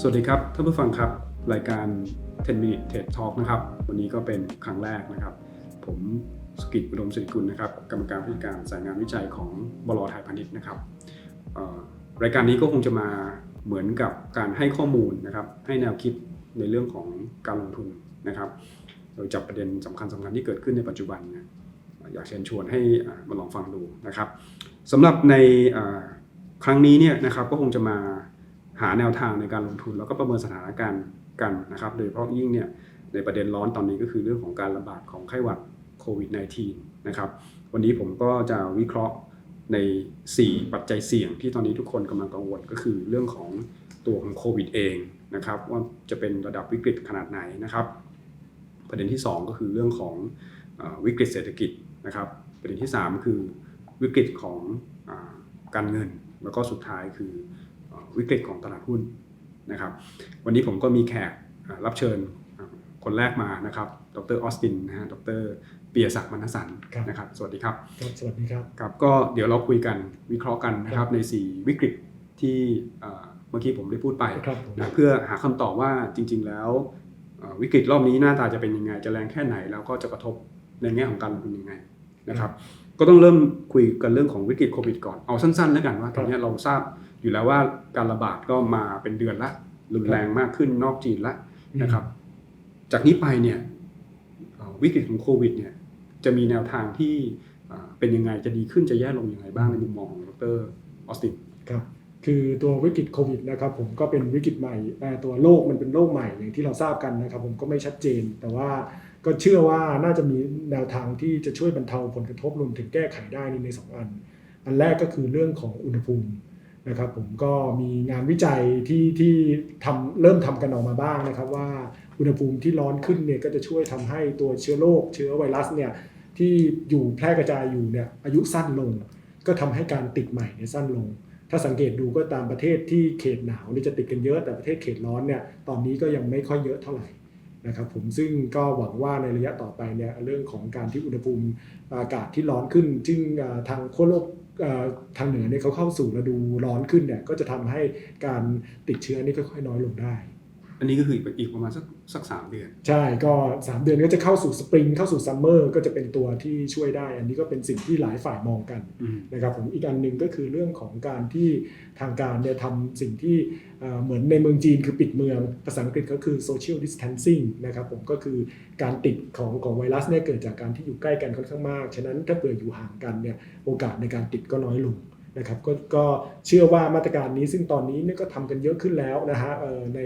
สวัสดีครับท่านผู้ฟังครับ รายการ 10 minute TED Talk นะครับ วันนี้ก็เป็นครั้งแรกนะครับ ผมสกิจอุดมสิริกุลนะครับกรรมการผู้จัดการสายงานวิจัยของบลไทยพาณิชย์นะครับรายการนี้ก็คงจะมาเหมือนกับการให้ข้อมูลนะครับ ให้แนวคิดในเรื่องของการลงทุนนะครับ โดยจับประเด็นสำคัญสำคัญที่เกิดขึ้นในปัจจุบันนี่ยอยากเชิญชวนให้มาลองฟังดูนะครับสำหรับใน ครั้งนี้เนี่ยนะครับก็คงจะมาหาแนวทางในการลงทุนแล้วก็ประเมินสถานการณ์กันนะครับโดยเฉพาะยิ่งเนี่ยในประเด็นร้อนตอนนี้ก็คือเรื่องของการระบาดของไข้หวัดโควิด -19 นะครับวันนี้ผมก็จะวิเคราะห์ใน 4 ปัจจัยเสี่ยงที่ตอนนี้ทุกคนกำลังกังวลก็คือเรื่องของตัวของโควิดเองนะครับว่าจะเป็นระดับวิกฤตขนาดไหนนะครับ ประเด็นที่ 2 ก็คือเรื่องของวิกฤตเศรษฐกิจนะครับ ประเด็นที่ 3 คือวิกฤตของอการเงิน แล้วก็สุดท้ายคือเอ่อวิกฤตของตลาดหุ้นนะครับ วันนี้ผมก็มีแขกอ่ารับเชิญอ่าคนแรกมานะครับ ดรออสตินนะฮะ ดรเปียศักดิ์มณสันครับนะครับ สวัสดีครับครับ สวัสดีครับ ครับ ก็เดี๋ยวเราคุยกันวิเคราะห์กันนะครับใน 4 วิกฤตที่เอ่อเมื่อกี้ผมได้พูดไปครับผมนะเพื่อหาคำตอบว่าจริง ๆ แล้วเอ่อวิกฤตรอบนี้หน้าตาจะเป็นยังไง จะแรงแค่ไหน แล้วก็จะกระทบในแง่ของการลงทุนยังไงนะครับ ก็ต้องเริ่มคุยกันเรื่องของวิกฤตโควิดก่อน เอาสั้นๆ แล้วกันว่าตอนนี้เราทราบอยู่แล้วว่าการระบาดก็มาเป็นเดือนละรุนแรงมากขึ้นนอกจีนละนะครับ จากนี้ไปเนี่ยเอ่อวิกฤตของโควิดเนี่ยจะมีแนวทางที่เอ่อเป็นยังไงจะดีขึ้นจะแย่ลงยังไงบ้างในมุมมองของดรออสตินครับคือตัววิกฤตโควิดนะครับผมก็เป็นวิกฤตใหม่เอ่อตัวโลกมันเป็นโลกใหม่อย่างที่เราทราบกันนะครับ ผมก็ไม่ชัดเจนแต่ว่า ก็เชื่อว่าน่าจะมีแนวทางที่จะช่วยบรรเทาผลกระทบรวมถึงแก้ไขได้ในในสองอัน อันแรกก็คือเรื่องของอุณหภูมินะครับผมก็มีงานวิจัยที่ที่ทำเริ่มทำกันออกมาบ้างนะครับ ว่าอุณหภูมิที่ร้อนขึ้นเนี่ยก็จะช่วยทำให้ตัวเชื้อโรคเชื้อไวรัสเนี่ยที่อยู่แพร่กระจายอยู่เนี่ยอายุสั้นลง ก็ทำให้การติดใหม่เนี่ยสั้นลง ถ้าสังเกตดูก็ตามประเทศที่เขตหนาวนี่จะติดกันเยอะแต่ประเทศเขตร้อนเนี่ยตอนนี้ก็ยังไม่ค่อยเยอะเท่าไหร่ นะครับผมซึ่งก็หวังว่าในระยะต่อไปเนี่ยเรื่องของการที่อุณหภูมิอากาศที่ร้อนขึ้น ซึ่งทางขั้วโลกทางเหนือเนี่ยเขาเข้าสู่ฤดูร้อนขึ้นเนี่ยก็จะทำให้การติดเชื้อนี่ค่อยๆน้อยลงได้ อันนี้ก็คืออีกประมาณสักสักสามเดือน ใช่ก็ 3 เดือนก็จะเข้าสู่สปริงเข้าสู่ซัมเมอร์ก็จะเป็นตัวที่ช่วยได้ อันนี้ก็เป็นสิ่งที่หลายฝ่ายมองกันอืม นะครับผมอีกอันหนึ่งก็คือเรื่องของการที่ทางการเนี่ยทำสิ่งที่เอ่อเหมือนในเมืองจีนคือปิดเมือง ภาษาอังกฤษก็คือ social distancing นะครับผมก็คือการติดของของไวรัสเนี่ยเกิดจากการที่อยู่ใกล้กันค่อนข้างมาก ฉะนั้นถ้าเผื่ออยู่ห่างกันเนี่ยโอกาสในการติดก็น้อยลง นะครับก็ก็เชื่อว่ามาตรการนี้ซึ่งตอนนี้เนี่ยก็ทำกันเยอะขึ้นแล้วนะฮะเอ่อใน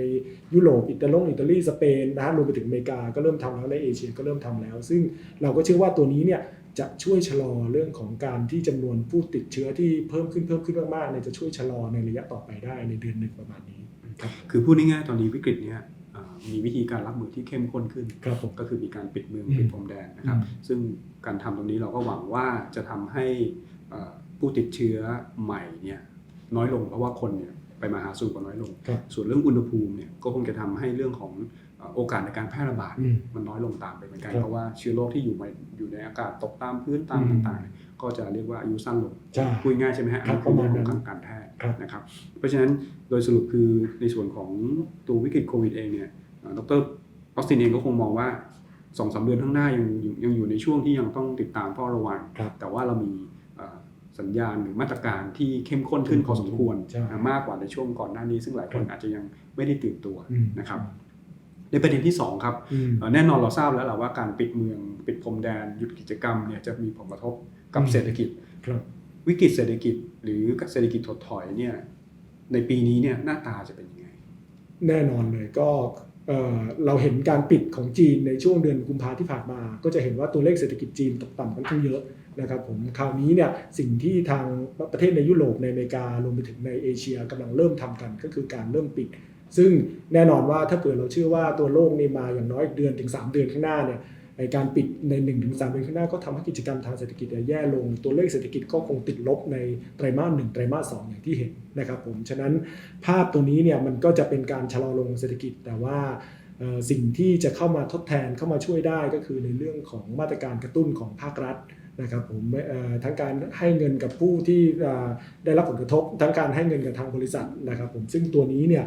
ยุโรปอิตาลงอิตาลีสเปนนะฮะรวมไปถึงอเมริกาก็เริ่มทำแล้วในเอเชียก็เริ่มทำแล้ว ซึ่งเราก็เชื่อว่าตัวนี้เนี่ยจะช่วยชะลอเรื่องของการที่จำนวนผู้ติดเชื้อที่เพิ่มขึ้นเพิ่มขึ้นมากๆเนี่ยจะช่วยชะลอในระยะต่อไปได้ในเดือนหนึ่งประมาณนี้ครับคือพูดง่ายๆตอนนี้วิกฤตเนี้ยเอ่อมีวิธีการรับมือที่เข้มข้นขึ้นครับผมก็คือมีการปิดเมืองอืมปิดพรมแดนนะครับอืมซึ่งการทำตรงนี้เราก็หวังว่าจะทำให้เอ่อ ผู้ติดเชื้อใหม่เนี่ยน้อยลงเพราะว่าคนเนี่ยไปมาหาสู่กันน้อยลง ครับส่วนเรื่องอุณหภูมิเนี่ยก็คงจะทำให้เรื่องของเอ่อโอกาสในการแพร่ระบาด อืม มันน้อยลงตามไปเหมือนกันครับเพราะว่าเชื้อโรคที่อยู่ในอยู่ในอากาศตกตามพื้นตามอืม ต่างๆ ก็จะเรียกว่าอายุสั้นลงใช่ พูดง่ายใช่ไหมฮะครับอันนี้ประมาณนั้นของการแพทย์ครับ นะครับ เพราะฉะนั้นโดยสรุปคือในส่วนของตัววิกฤตโควิดเองเนี่ยเอ่อดรออสตินเองก็คงมองว่าสองสามเดือนข้างหน้ายังอยู่ยังอยู่ในช่วงที่ยังต้องติดตามเฝ้าระวัง ครับ แต่ว่าเรามีเอ่อ สัญญาณหรือมาตรการที่เข้มข้นขึ้นพอสมควรใช่นะมากกว่าในช่วงก่อนหน้านี้ ซึ่งหลายคนครับอาจจะยังไม่ได้ตื่นตัวอืมนะครับในประเด็นที่2ครับอืมเอ่อแน่นอนเราทราบแล้วแหละว่าการปิดเมืองปิดพรมแดนหยุดกิจกรรมเนี่ยจะมีผลกระทบกับอืมเศรษฐกิจครับวิกฤตเศรษฐกิจ หรือเศรษฐกิจถดถอยเนี่ยในปีนี้เนี่ยหน้าตาจะเป็นยังไง แน่นอนเลยก็เอ่อเราเห็นการปิดของจีนในช่วงเดือนกุมภาที่ผ่านมา ก็จะเห็นว่าตัวเลขเศรษฐกิจจีนตกต่ำค่อนข้างเยอะ นะครับผมคราวนี้เนี่ยสิ่งที่ทางประเทศในยุโรปในอเมริการวมไปถึงในเอเชียกำลังเริ่มทำกันก็คือการเริ่มปิด ซึ่งแน่นอนว่าถ้าเกิดเราเชื่อว่าตัวโลกนี่มาอย่างน้อยเดือนถึง 3 เดือนข้างหน้าเนี่ยไอ้การปิดใน1นถึงสเดือนข้างหน้าก็ทำให้กิจกรรมทางเศรษฐกิจแย่ลง ตัวเลขเศรษฐกิจก็คงติดลบในไตรมาสหนึ่งไตรมาสสองอย่างที่เห็นนะครับผมฉะนั้นภาพตัวนี้เนี่ยมันก็จะเป็นการชะลอลงเศรษฐกิจแต่ว่าสิ่งที่จะเข้ามาทดแทนเข้ามาช่วยได้ก็คือในเรื่องของมาตรการกระตุ้นของภาครัฐ นะครับผมทั้งการให้เงินกับผู้ที่ได้รับผลกระทบ ทั้งการให้เงินกับทางบริษัทนะครับผมซึ่งตัวนี้เนี่ย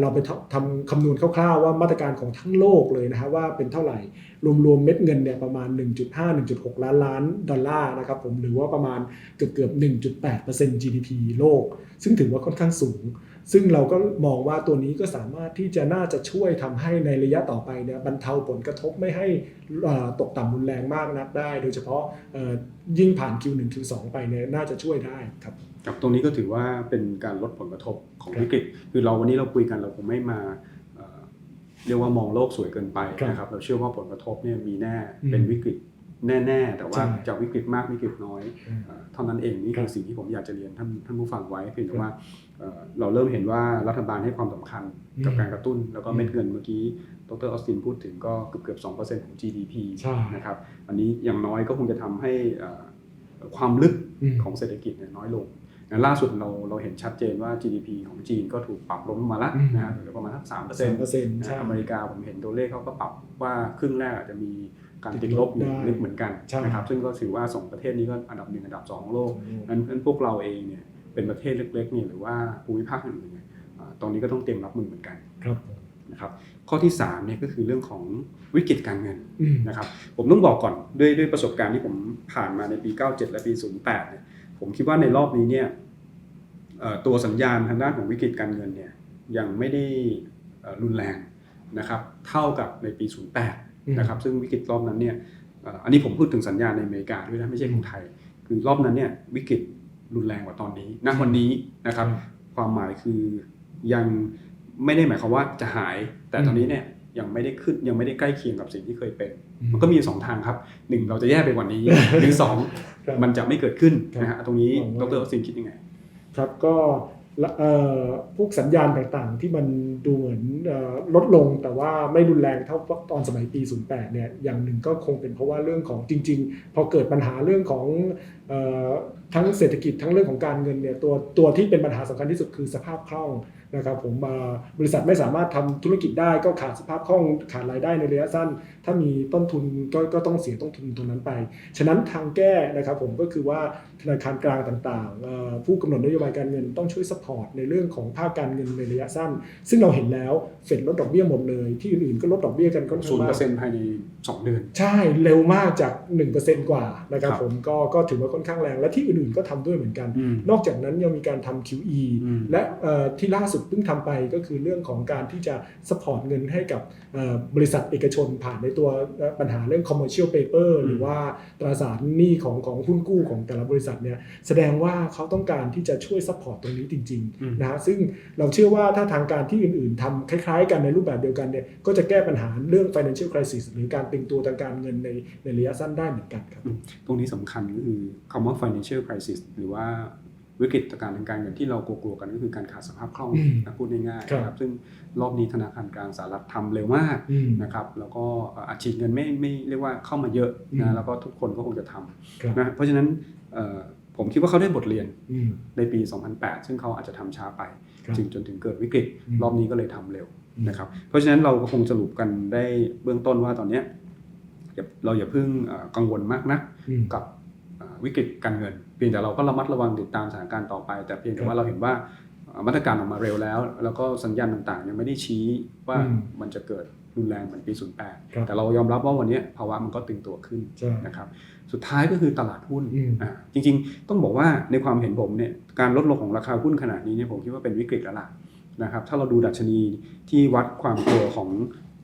เราไปทำคำนวณคร่าวๆว่ามาตรการของทั้งโลกเลยนะฮะว่าเป็นเท่าไหร่ รวมๆเม็ดเงินเนี่ยประมาณ 1.5-1.6 ล้านล้านดอลลาร์นะครับผมหรือว่าประมาณเกือบเกือบๆ1.8% GDP โลก ซึ่งถือว่าค่อนข้างสูง ซึ่งเราก็มองว่าตัวนี้ก็สามารถที่จะน่าจะช่วยทำให้ในระยะต่อไปเนี่ยบรรเทาผลกระทบไม่ให้ตกต่ำรุนแรงมากนักได้ โดยเฉพาะยิ่งผ่าน Q1 Q2 ไปเนี่ยน่าจะช่วยได้ครับกับตรงนี้ก็ถือว่าเป็นการลดผลกระทบของวิกฤตคือเราวันนี้เราคุยกันเราคงไม่มาเรียกว่ามองโลกสวยเกินไปนะครับเราเชื่อว่าผลกระทบเนี่ยมีแน่เป็นวิกฤต แน่ๆ แต่ว่าใช่จะวิกฤตมากวิกฤตน้อยอืมเอ่อเท่านั้นเองนี่ครัคืบอสิ่งที่ผมอยากจะเรียนท่านท่านผู้ฟังไว้เพียงแต่ครับว่าเอ่อเราเริ่มเห็นว่ารัฐบาลให้ความสำคัญกับอืมการกระตุ้น แล้วก็อืมเม็ดเงินเมื่อกี้ดรออสตินพูดถึงก็เกือบเกือบๆ2%ของ GDP ใช่นะครับอันนี้อย่างน้อยก็คงจะทำให้เอ่อความลึกอืมของเศรษฐกิจเนี่ยน้อยลงนะ ล่าสุดเราเราเห็นชัดเจนว่า GDP ของจีนก็ถูกปรับลงมาแล้วอืมนะฮะเหลือประมาณสักสามเปอร์เซ็นต์3%ใช่อเมริกาผมเห็นตัวเลขเขาก็ปรับว่าครึ่งแรกอาจจะมีการติดลบอยู่ได้ลึกเหมือนกันใช่นะครับซึ่งก็ถือว่าสองประเทศนี้ก็อันดับหนึ่งอันดับสองของโลกอืมนั้นนั้นพวกเราเองเนี่ยเป็นประเทศเล็กๆเนี่ยหรือว่าภูมิภาคอื่นๆเนี่ยอ่าตอนนี้ก็ต้องเตรียมรับมือเหมือนกันครับผมนะครับข้อที่สามเนี่ยก็คือเรื่องของวิกฤตการเงินอืมนะครับผมต้องบอกก่อนด้วยด้วยประสบการณ์ที่ผมผ่านมาในปี 97 และปี 08เนี่ย ผมคิดว่าในรอบนี้เนี่ยเอ่อตัวสัญญาณทางด้านของวิกฤตการเงินเนี่ยยังไม่ได้เอ่อรุนแรงนะครับเท่ากับในปี 08 นะครับซึ่งวิกฤตรอบนั้นเนี่ยเอ่ออันนี้ผมพูดถึงสัญญาณในอเมริกาด้วยนะไม่ใช่ของไทย คือรอบนั้นเนี่ยวิกฤตรุนแรงกว่าตอนนี้ณวันนี้นะครับความหมายคือยังไม่ได้หมายความว่าจะหายแต่ตอนนี้เนี่ย ยังไม่ได้ขึ้นยังไม่ได้ใกล้เคียงกับสิ่งที่เคยเป็น มันก็มีสองทางครับหนึ่งเราจะแย่ไปกว่านี้หรือสองครับมันจะไม่เกิดขึ้นครับนะฮะตรงนี้หวังดว่ารออสซินคิดยังไง ครับก็ละเอ่อพวกสัญญาณต่างๆ ที่มันดูเหมือนเอ่อลดลงแต่ว่าไม่รุนแรงเท่าตอนสมัยปี 08 เนี่ยอย่างหนึ่งก็คงเป็นเพราะว่าเรื่องของจริง ๆ พอเกิดปัญหาเรื่องของเอ่อ ทั้งเศรษฐกิจทั้งเรื่องของการเงินเนี่ยตัวตัวที่เป็นปัญหาสำคัญที่สุดคือสภาพคล่องนะครับผมเอ่อบริษัทไม่สามารถทำธุรกิจได้ก็ขาดสภาพคล่องขาดรายได้ในระยะสั้น ถ้ามีต้นทุนก็ก็ต้องเสียต้นทุนตรงนั้นไป ฉะนั้นทางแก้นะครับผมก็คือว่าธนาคารกลางต่างๆเอ่อผู้กำหนดนโยบายการเงินต้องช่วยสปอร์ตในเรื่องของภาคการเงินในระยะสั้น ซึ่งเราเห็นแล้วเฟดลดดอกเบี้ยหมดเลย ที่อื่นๆก็ลดดอกเบี้ยกันก็ศูนย์เปอร์เซ็นต์ภายใน2เดือน ใช่เร็วมากจาก 1%กว่านะครับครับผมก็ก็ถือว่าค่อนข้างแรง และที่อื่นๆก็ทำด้วยเหมือนกันอืมนอกจากนั้นยังมีการทำ QE อืมและเอ่อที่ล่าสุดเพิ่งทำไปก็คือเรื่องของการที่จะสปอร์ตเงินให้กับเอ่อบริษัทเอกชนผ่านในตัวเอ่อปัญหาเรื่อง commercial paper อืมหรือว่าตราสารหนี้ของของหุ้นกู้ของแต่ละบริษัทเนี่ยแสดงว่าเขาต้องการที่จะช่วยสปอร์ตตรงนี้จริงอืมๆนะฮะซึ่งเราเชื่อว่าถ้าทางการที่อื่นๆทำคล้ายๆ กันในรูปแบบเดียวกันเนี่ยก็จะแก้ปัญหาเรื่อง financial crisis หรือการตึงตัวทางการเงินในในระยะสั้นได้เหมือนกันครับ ตรงนี้สำคัญก็คือคำว่า financial crisis หรือว่าวิกฤตการณ์ทางการเงินที่เรากลัวๆกันก็คือการขาดสภาพคล่องอืมนะพูดง่ายๆครับนะครับซึ่งรอบนี้ธนาคารกลางสหรัฐทำเร็วมากอืมนะครับแล้วก็เอ่ออัดฉีดเงินไม่ไม่เรียกว่าเข้ามาเยอะอืมนะแล้วก็ทุกคนก็คงจะทครับำนะเพราะฉะนั้นเอ่อผมคิดว่าเขาได้บทเรียนอืมในปี 2008 ซึ่งเขาอาจจะทำช้าไปครับจึงจนถึงเกิดวิกฤตอืมรอบนี้ก็เลยทำเร็วอืมนะครับเพราะฉะนั้นเราก็คงสรุปกันได้เบื้องต้นว่าตอนเนี้ยอย่าเราอย่าเพิ่งเอ่อกังวลมากนักอืมกับเอ่อ วิกฤตการเงิน เพียงแต่เราก็ระมัดระวังติดตามสถานการณ์ต่อไป แต่เพียงแต่ว่าเราเห็นว่าเอ่อมาตรการออกมาเร็วแล้ว แล้วก็สัญญาณต่างๆ ยังไม่ได้ชี้ว่าอืมมันจะเกิดรุนแรงเหมือนปีครับ08 แต่เรายอมรับว่าวันเนี้ยภาวะมันก็ตึงตัวขึ้นใช่นะครับ สุดท้ายก็คือตลาดหุ้นอืมอ่าจริงๆ ต้องบอกว่าในความเห็นผมเนี่ย การลดลงของราคาหุ้นขนาดนี้เนี่ยผมคิดว่าเป็นวิกฤตแล้วล่ะนะครับ ถ้าเราดูดัชนีที่วัดความกลัวของ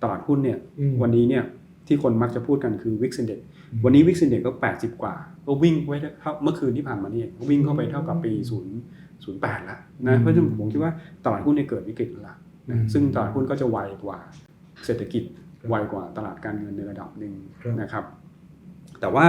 ตลาดหุ้นเนี่ยอืมวันนี้เนี่ย ที่คนมักจะพูดกันคือ Wix Index อืมวันนี้ Wix Index ก็ 80 กว่า ก็วิ่งไว้เท่าเมื่อคืนที่ผ่านมานี่เองก็วิ่งเข้าไปเท่ากับปี 0 08แล้วอืนะมเพราะฉะนั้นผมคิดว่าตลาดหุ้นเนี่ยเกิดวิกฤตแล้วล่ะอืนะมซึ่งตลาดหุ้นก็จะไวกว่าเศรษฐกิจครับไวกว่าตลาดการเงินในระดับหนึ่งครับนะครับ แต่ว่า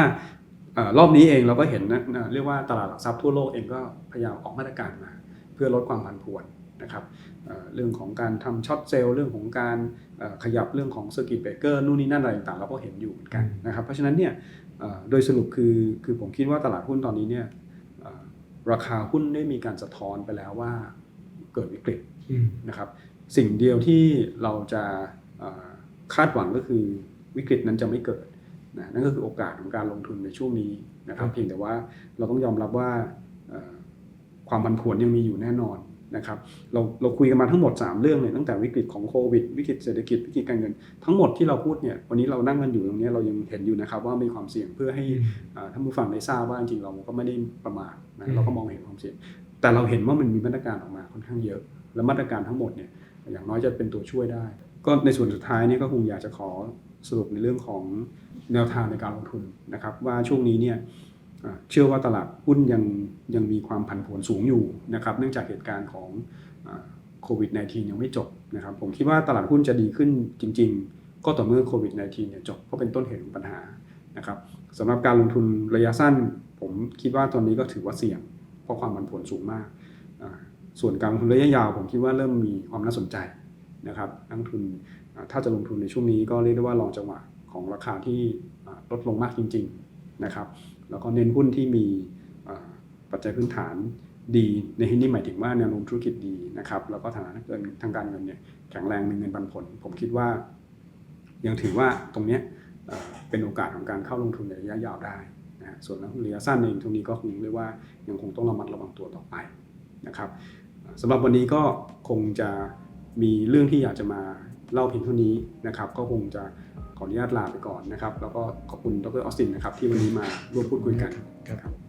เอ่อรอบนี้เองเราก็เห็นนะนะเรียกว่าตลาดหลักทรัพย์ทั่วโลกเองก็พยายามออกมาตรการมา เพื่อลดความผันผวน นะครับเอ่อเรื่องของการทำช็อตเซลล์เรื่องของการเอ่อขยับเรื่องของเซอร์กิตเบรกเกอร์นู่นนี่นั่นอะไรต่างๆเราก็เห็นอยู่เหมือนกันอืมนะครับเพราะฉะนั้นเนี่ยเอ่อโดยสรุปคือคือผมคิดว่าตลาดหุ้นตอนนี้เนี่ยเอ่อราคาหุ้นได้มีการสะท้อนไปแล้วว่าเกิดวิกฤตอืมนะครับสิ่งเดียวที่เราจะเอ่อคาดหวังก็คือวิกฤตนั้นจะไม่เกิดนะนั่นก็คือโอกาสของการลงทุนในช่วงนี้นะครับเพียงแต่ว่าเราต้องยอมรับว่าเอ่อความผันผวนยังมีอยู่แน่นอน นะครับเราเราคุยกันมาทั้งหมด 3 เรื่องเลยตั้งแต่วิกฤตของโควิด วิกฤตเศรษฐกิจวิกฤตการเงิน ทั้งหมดที่เราพูดเนี่ยวันนี้เรานั่งกันอยู่ตรงนี้เรายังเห็นอยู่นะครับว่ามีความเสี่ยงเพื่อให้อ่าท่านผู้ฟังได้ทราบว่าจริงๆเราก็ไม่ได้ประมาทอืนะมเราก็มองเห็นความเสี่ยง แต่เราเห็นว่ามันมีมาตรการออกมาค่อนข้างเยอะ และมาตรการทั้งหมดเนี่ยอย่างน้อยจะเป็นตัวช่วยได้ ก็ในส่วนสุดท้ายเนี่ยก็คงอยากจะขอสรุปในเรื่องของแนวทางในการลงทุนนะครับว่าช่วงนี้เนี่ยอ่า เชื่อว่าตลาดหุ้นยังยังมีความผันผวนสูงอยู่นะครับเนื่องจากเหตุการณ์ของโควิด -19 ยังไม่จบนะครับผมคิดว่าตลาดหุ้นจะดีขึ้นจริง ๆ ก็ต่อเมื่อโควิด -19 เนี่ยจบเพราะเป็นต้นเหตุของปัญหานะครับสำหรับการลงทุนระยะสั้น ผมคิดว่าตอนนี้ก็ถือว่าเสี่ยง เพราะความผันผวนสูงมาก ส่วนการลงทุนระยะยาว ผมคิดว่าเริ่มมีความน่าสนใจนะครับนักทุนถ้าจะลงทุนในช่วงนี้ก็เรียกได้ว่าลองจังหวะของราคาที่ลดลงมากจริง ๆนะครับ แล้วก็เน้นหุ้นที่มีปัจจัยพื้นฐานดีในที่นี้หมายถึงว่าแนวโน้มธุรกิจดีนะครับแล้วก็ฐานะเงินทางการเงินเนี่ยแข็งแรงมีเงินปันผล ผมคิดว่า ยังถือว่าตรงเนี้ยเป็นโอกาสของการเข้าลงทุนในระยะยาวได้นะส่วนระยะสั้นเองตรงนี้ก็คงเรียกว่ายังคงต้องระมัดระวังตัวต่อไปนะครับสำหรับวันนี้ก็คงจะมีเรื่องที่อยากจะมาเล่าเพียงเท่านี้นะครับ ก็คงจะ ขออนุญาตลาไปก่อนนะครับ แล้วก็ขอบคุณดรออสตินนะครับที่วันนี้มาร่วมพูดคุยกันครับครับ